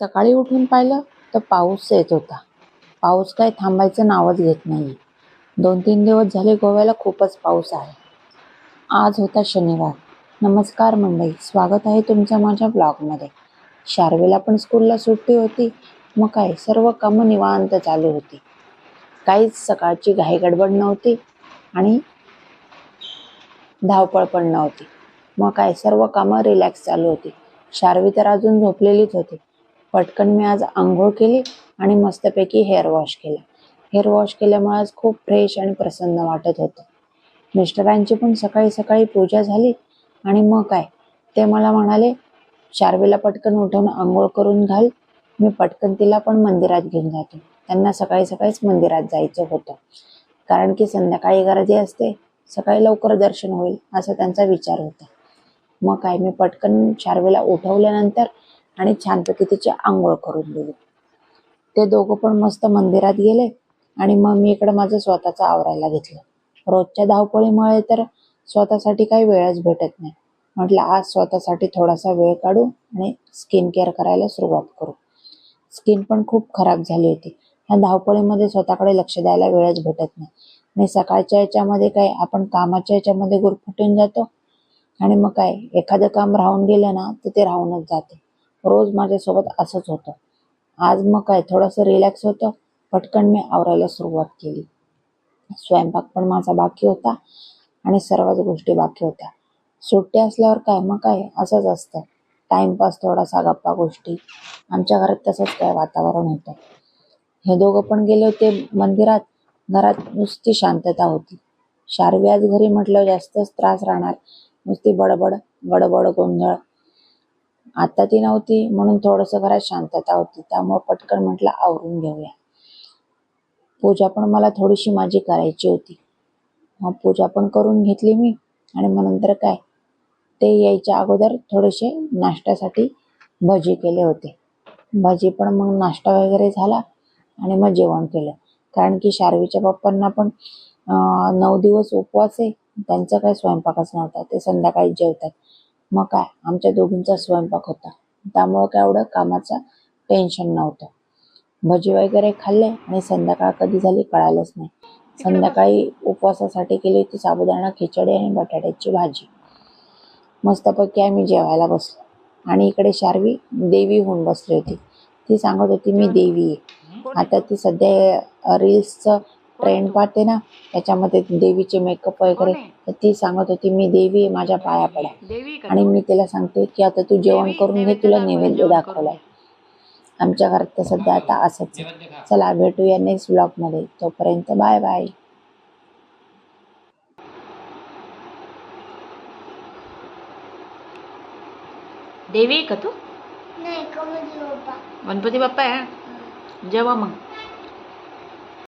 सकाळी उठून पाहिलं तर पाऊस येत होता. पाऊस काय थांबायचं नावच घेत नाही. दोन तीन दिवस झाले गोव्याला खूपच पाऊस आहे. आज होता शनिवार. नमस्कार मंडळी स्वागत आहे तुमच्या माझ्या ब्लॉगमध्ये. शार्वेला पण स्कूलला सुट्टी होती. मग काय सर्व कामं निवांत चालू होती. काहीच सकाळची घाई गडबड नव्हती आणि धावपळ पण नव्हती. मग काय सर्व कामं रिलॅक्स चालू होती. शार्वी तर अजून झोपलेलीच होती. पटकन मी आज आंघोळ केली आणि मस्तपैकी हेअर वॉश केला. हेअर वॉश केल्यामुळे आज खूप फ्रेश आणि प्रसन्न वाटत होतं. मिस्टरांची पण सकाळी सकाळी पूजा झाली आणि मग काय? ते मला म्हणाले शार्वेला पटकन उठवून आंघोळ करून घाल. मी पटकन तिला पण मंदिरात घेऊन जातो. त्यांना सकाळी सकाळीच मंदिरात जायचं होतं. कारण की संध्याकाळी गर्दी असते. सकाळी लवकर दर्शन होईल असा त्यांचा विचार होता. मग काय? मी पटकन शार्वेला उठवल्यानंतर आणि छानपैकी तिची आंघोळ करून दिली. ते दोघं पण मस्त मंदिरात गेले आणि मग मी इकडे माझं स्वतःचं आवरायला घेतलं. रोजच्या धावपळीमुळे तर स्वतःसाठी काही वेळच भेटत नाही. म्हटलं आज स्वतःसाठी थोडासा वेळ काढू आणि स्किन केअर करायला सुरुवात करू. स्किन पण खूप खराब झाली होती. ह्या धावपळीमध्ये स्वतःकडे लक्ष द्यायला वेळच भेटत नाही. आणि सकाळच्या याच्यामध्ये काय आपण कामाच्या याच्यामध्ये गुरफुटून जातो आणि मग काय एखादं काम राहून गेलं ना तर ते राहूनच जाते. रोज माझ्यासोबत असंच होतं. आज मग काय थोडंसं रिलॅक्स होतं. पटकन मी आवरायला सुरुवात केली. स्वयंपाक पण माझा बाकी होता आणि सर्वच गोष्टी बाकी होत्या. सुट्टी असल्यावर काय मग काय असंच असतं. टाइमपास थोडासा गप्पा गोष्टी. आमच्या घरात तसंच काय वातावरण होतं. हे दोघं पण गेले होते मंदिरात. घरात नुसती शांतता होती. शारवी आज घरी म्हटलं जास्तच त्रास राहणार. नुसती बडबड गडबड गोंधळ. आता ती नव्हती म्हणून थोडंसं घरात शांतता होती. त्यामुळे पटकन म्हटलं आवरून घेऊया. पूजा पण मला थोडीशी माझी करायची होती. मग पूजा पण करून घेतली मी. आणि मग नंतर काय ते यायच्या अगोदर थोडेसे नाश्त्यासाठी भजी केले होते. भजी पण मग नाश्ता वगैरे झाला आणि मग जेवण केलं. कारण की शार्वीच्या पप्पांना पण नऊ दिवस उपवास आहे. त्यांचा काय स्वयंपाकच नव्हता. ते संध्याकाळी जेवतात. मग काय आमच्या दोघींचा स्वयंपाक होता. त्यामुळं काय एवढं कामाचं टेन्शन नव्हतं. भजी वगैरे खाल्ले आणि संध्याकाळ कधी झाली कळालंच नाही. संध्याकाळी उपवासासाठी केली होती साबुदाणा खिचडी आणि बटाट्याची भाजी. मस्तपैकी आम्ही जेवायला बसलो. आणि इकडे शार्वी देवी होऊन बसली होती. ती सांगत होती मी देवी आहे. आता ती सध्या रील्सचं ट्रेंड पाहते ना त्याच्यामध्ये देवीचे मेकअप वगैरे तर ती सांगत होती मी देवी आहे माझ्या पाया पडा. आणि मी तिला सांगते की आता तू जेवण करून घे तुला नैवेद्य दाखवलाय. आमच्या घरात तर सध्या आता असंच. चला भेटूया नेक्स्ट ब्लॉगमध्ये. तोपर्यंत बाय बाय देवी आहे का तू? नाही गणपती बाप्पा आहे? जेव्हा मग.